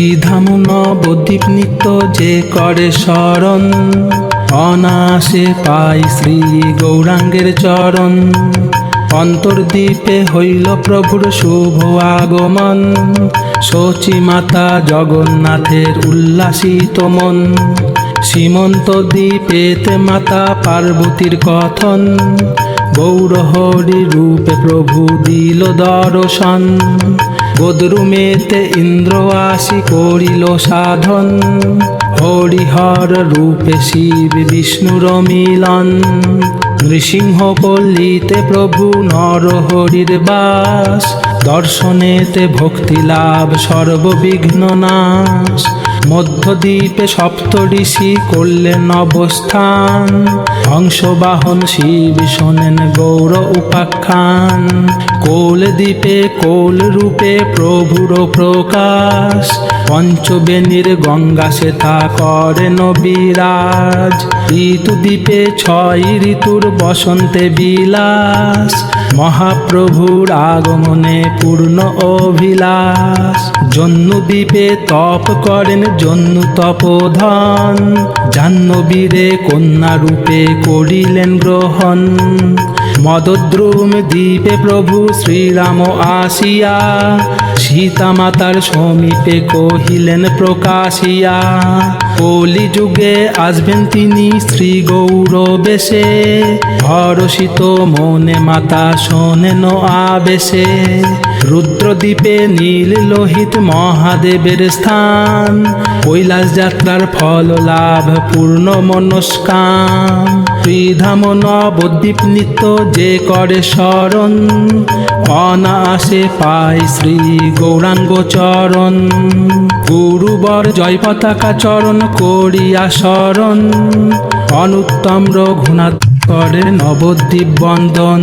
শ্রীধাম নবদ্বীপ নিত্য যে করে শরণ অনাসে পাই শ্রী গৌরাঙ্গের চরণ। অন্তর্দ্বীপে হইল প্রভুর শুভ আগমন, শচী মাতা জগন্নাথের উল্লাসিত মন। সীমন্ত দ্বীপেতে মাতা পার্বতীর কথন, গৌরহরি রূপে প্রভু দিল দর্শন। গোদরুমেতে ইন্দ্র আসি করিল সাধন। হরিহর রূপে শিব বিষ্ণুর মিলন নৃসিংহ পল্লীতে প্রভু নরহরির বাস। দর্শনেতে ভক্তি লাভ, সর্ববিঘ্ন নাশ। মধ্যদ্বীপে সপ্ত ঋষি করলেন অবস্থান। হংসবাহন শিব শোনেন গৌর উপাখ্যান। কোল দ্বীপে কোল রূপে প্রভুর প্রকাশ। পঞ্চবেণীর গঙ্গা সেথা করেন বিরাজ ঋতু দ্বীপে ছয় ঋতুর বসন্তে বিলাস। মহাপ্রভুর আগমনে পূর্ণ অভিলাষ। জন্নু দ্বীপে তপ করেন জন্নু তপোধন। জাহ্নবীরে কন্যা রূপে করিলেন গ্রহণ। মদদ্রুম দ্বীপে প্রভু শ্রীরাম আসিয়া, সীতা মাতার সমীপে কহিলেন, প্রকাশিয়া, কলি যুগে আসবেন তিনি শ্রী গৌর বেশে হরষিত মনে মাতা শোনেন আবেশে। রুদ্রদ্বীপে নীল লোহিত মহাদেবের স্থান। কৈলাস যাত্রার ফল লাভ পূর্ণ মনস্কাম শ্রীধাম নবদ্বীপ নিত্য যে করে শরণ অনাসে পায় শ্রী গৌরাঙ্গ চরণ। গুরুবর জয় পতাকা চরণ করিয়া শরণ, অনুত্তম রঘুনাথ করে নবদ্বীপ বন্দন।